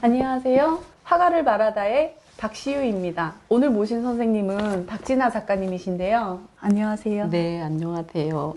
안녕하세요. 화가를 바라다의 박시우입니다. 오늘 모신 선생님은 박진아 작가님이신데요. 안녕하세요. 네, 안녕하세요.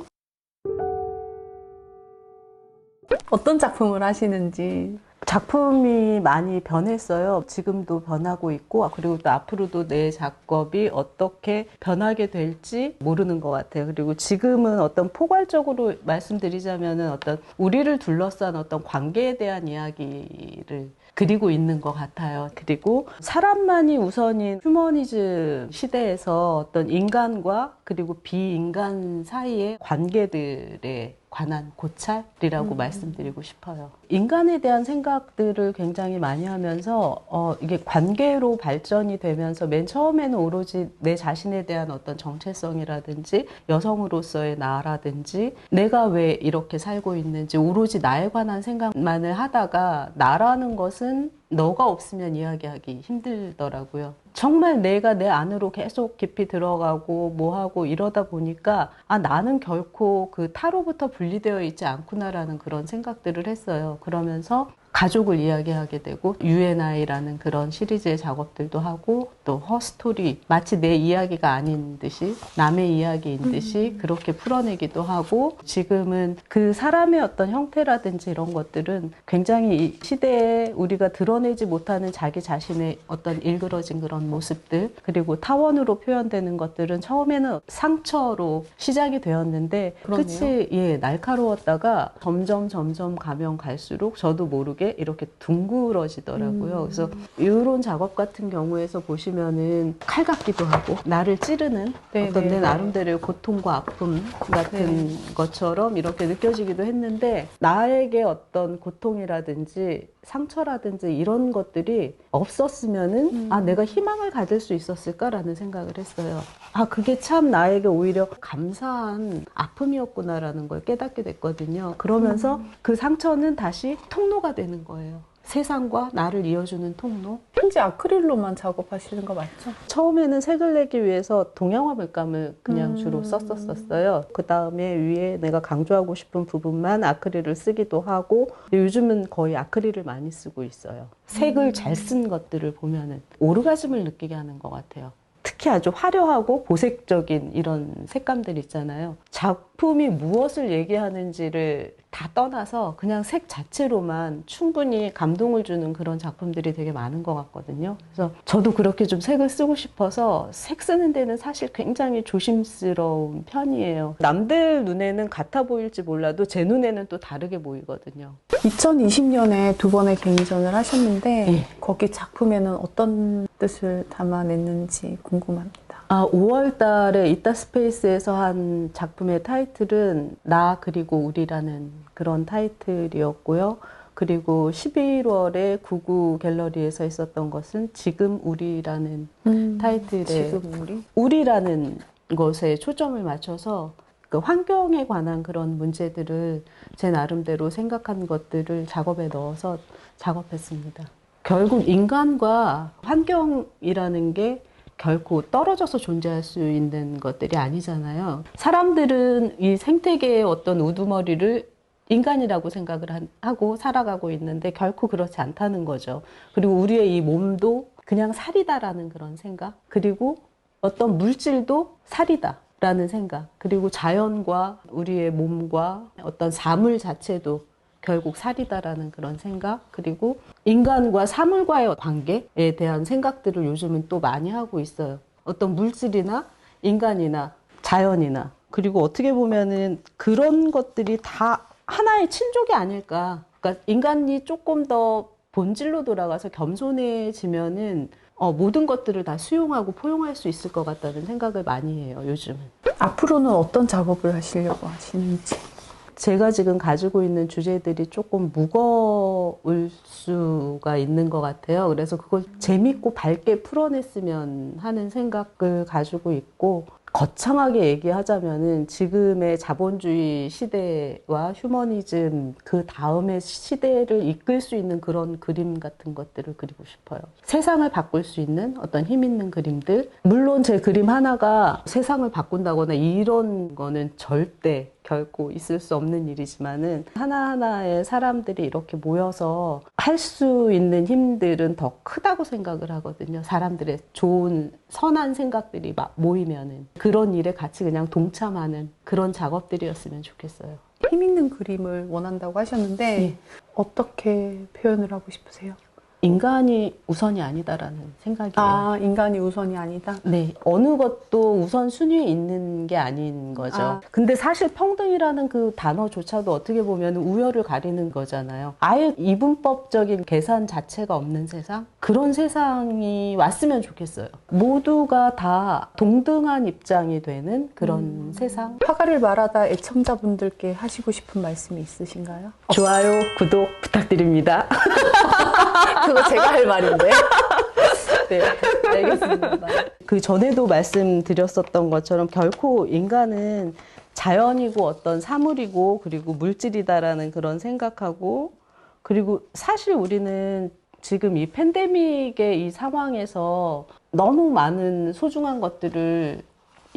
어떤 작품을 하시는지. 작품이 많이 변했어요. 지금도 변하고 있고, 그리고 또 앞으로도 내 작업이 어떻게 변하게 될지 모르는 것 같아요. 그리고 지금은 어떤 포괄적으로 말씀드리자면은 어떤 우리를 둘러싼 어떤 관계에 대한 이야기를 그리고 있는 것 같아요. 그리고 사람만이 우선인 휴머니즘 시대에서 어떤 인간과 그리고 비인간 사이의 관계들에 관한 고찰이라고 음. 말씀드리고 싶어요. 인간에 대한 생각들을 굉장히 많이 하면서 어, 이게 관계로 발전이 되면서 맨 처음에는 오로지 내 자신에 대한 어떤 정체성이라든지 여성으로서의 나라든지 내가 왜 이렇게 살고 있는지 오로지 나에 관한 생각만을 하다가 나라는 것은 너가 없으면 이야기하기 힘들더라고요. 정말 내가 내 안으로 계속 깊이 들어가고 뭐하고 이러다 보니까 아, 나는 결코 그 타로부터 분리되어 있지 않구나라는 그런 생각들을 했어요. 그러면서 가족을 이야기하게 되고 유엔아이라는 그런 시리즈의 작업들도 하고 또 허스토리 마치 내 이야기가 아닌 듯이 남의 이야기인 듯이 그렇게 풀어내기도 하고 지금은 그 사람의 어떤 형태라든지 이런 것들은 굉장히 이 시대에 우리가 드러내지 못하는 자기 자신의 어떤 일그러진 그런 모습들 그리고 타원으로 표현되는 것들은 처음에는 상처로 시작이 되었는데 그러네요. 끝이 예 날카로웠다가 점점 점점 가면 갈수록 저도 모르게 이렇게 둥그러지더라고요. 음. 그래서 이런 작업 같은 경우에서 보시면은 칼 같기도 하고 나를 찌르는 네, 어떤 네, 내 네. 나름대로의 고통과 아픔 같은 것처럼 이렇게 느껴지기도 했는데 나에게 어떤 고통이라든지 상처라든지 이런 것들이 없었으면은 음. 아 내가 희망 을 가질 수 있었을까라는 생각을 했어요. 아 그게 참 나에게 오히려 감사한 아픔이었구나라는 걸 깨닫게 됐거든요. 그러면서 그 상처는 다시 통로가 되는 거예요. 세상과 나를 이어주는 통로. 현재 아크릴로만 작업하시는 거 맞죠? 처음에는 색을 내기 위해서 동양화 물감을 그냥 음. 주로 썼었어요. 그 다음에 위에 내가 강조하고 싶은 부분만 아크릴을 쓰기도 하고 요즘은 거의 아크릴을 많이 쓰고 있어요. 색을 잘쓴 것들을 보면은 오르가즘을 느끼게 하는 것 같아요. 특히 아주 화려하고 보색적인 이런 색감들 있잖아요. 작 품이 무엇을 얘기하는지를 다 떠나서 그냥 색 자체로만 충분히 감동을 주는 그런 작품들이 되게 많은 것 같거든요. 그래서 저도 그렇게 좀 색을 쓰고 싶어서 색 쓰는 데는 사실 굉장히 조심스러운 편이에요. 남들 눈에는 같아 보일지 몰라도 제 눈에는 또 다르게 보이거든요. 2020년에 두 번의 갱년을 하셨는데 예. 거기 작품에는 어떤 뜻을 담아냈는지 궁금합니다. 아, 5월 달에 이따 스페이스에서 한 작품의 타이틀은 나 그리고 우리라는 그런 타이틀이었고요. 그리고 11월에 구구 갤러리에서 있었던 것은 지금 우리라는 타이틀의 지금 우리 우리 라는 것에 초점을 맞춰서 그 환경에 관한 그런 문제들을 제 나름대로 생각한 것들을 작업에 넣어서 작업했습니다. 결국 인간과 환경이라는 게 결코 떨어져서 존재할 수 있는 것들이 아니잖아요. 사람들은 이 생태계의 어떤 우두머리를 인간이라고 생각을 한- 하고 살아가고 있는데 결코 그렇지 않다는 거죠. 그리고 우리의 이 몸도 그냥 살이다라는 그런 생각. 그리고 어떤 물질도 살이다 라는 생각. 그리고 자연과 우리의 몸과 어떤 사물 자체도 결국 살이다라는 그런 생각. 그리고 인간과 사물과의 관계에 대한 생각들을 요즘은 또 많이 하고 있어요. 어떤 물질이나 인간이나 자연이나. 그리고 어떻게 보면은 그런 것들이 다 하나의 친족이 아닐까. 그러니까 인간이 조금 더 본질로 돌아가서 겸손해지면은 어, 모든 것들을 다 수용하고 포용할 수 있을 것 같다는 생각을 많이 해요, 요즘은. 앞으로는 어떤 작업을 하시려고 하시는지. 제가 지금 가지고 있는 주제들이 조금 무거울 수가 있는 것 같아요. 그래서 그걸 재밌고 밝게 풀어냈으면 하는 생각을 가지고 있고, 거창하게 얘기하자면은 지금의 자본주의 시대와 휴머니즘 그 다음의 시대를 이끌 수 있는 그런 그림 같은 것들을 그리고 싶어요. 세상을 바꿀 수 있는 어떤 힘 있는 그림들. 물론 제 그림 하나가 세상을 바꾼다거나 이런 거는 절대 결코 있을 수 없는 일이지만은 하나하나의 사람들이 이렇게 모여서 할 수 있는 힘들은 더 크다고 생각을 하거든요. 사람들의 좋은 선한 생각들이 막 모이면은 그런 일에 같이 그냥 동참하는 그런 작업들이었으면 좋겠어요. 힘 있는 그림을 원한다고 하셨는데 예. 어떻게 표현을 하고 싶으세요? 인간이 우선이 아니다라는 생각이에요. 아 인간이 우선이 아니다. 네, 어느 것도 우선 순위에 있는 게 아닌 거죠. 아. 근데 사실 평등이라는 그 단어조차도 어떻게 보면 우열을 가리는 거잖아요. 아예 이분법적인 계산 자체가 없는 세상? 그런 세상이 왔으면 좋겠어요. 모두가 다 동등한 입장이 되는 그런 세상? 화가를 말하다 애청자분들께 하시고 싶은 말씀이 있으신가요? 좋아요, 구독 부탁드립니다. 그거 제가 할 말인데. 네, 알겠습니다. 그 전에도 말씀드렸었던 것처럼 결코 인간은 자연이고 어떤 사물이고 그리고 물질이다라는 그런 생각하고 그리고 사실 우리는 지금 이 팬데믹의 이 상황에서 너무 많은 소중한 것들을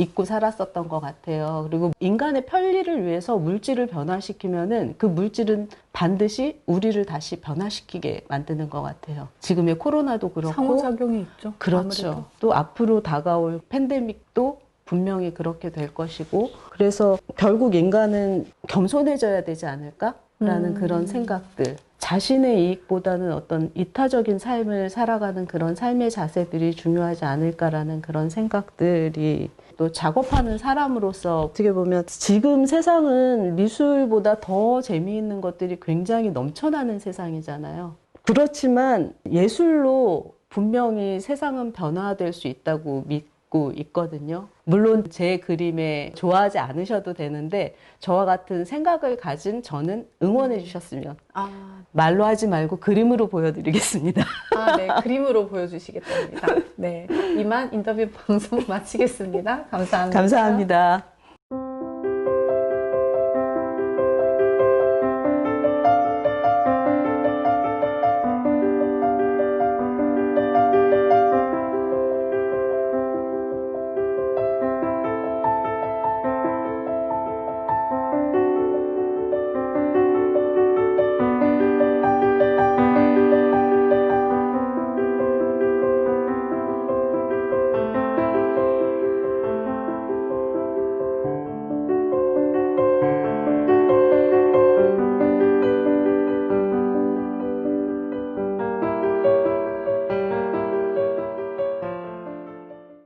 잊고 살았었던 것 같아요. 그리고 인간의 편리를 위해서 물질을 변화시키면은 그 물질은 반드시 우리를 다시 변화시키게 만드는 것 같아요. 지금의 코로나도 그렇고 상호작용이 있죠. 그렇죠. 아무래도. 또 앞으로 다가올 팬데믹도 분명히 그렇게 될 것이고 그래서 결국 인간은 겸손해져야 되지 않을까라는 음. 그런 생각들. 자신의 이익보다는 어떤 이타적인 삶을 살아가는 그런 삶의 자세들이 중요하지 않을까라는 그런 생각들이 또 작업하는 사람으로서 어떻게 보면 지금 세상은 미술보다 더 재미있는 것들이 굉장히 넘쳐나는 세상이잖아요. 그렇지만 예술로 분명히 세상은 변화될 수 있다고 믿 고 있거든요. 물론 제 그림에 좋아하지 않으셔도 되는데 저와 같은 생각을 가진 저는 응원해 주셨으면 아, 말로 하지 말고 그림으로 보여드리겠습니다. 아, 네. 그림으로 보여주시겠답니다. 네. 이만 인터뷰 방송 마치겠습니다. 감사합니다. 감사합니다.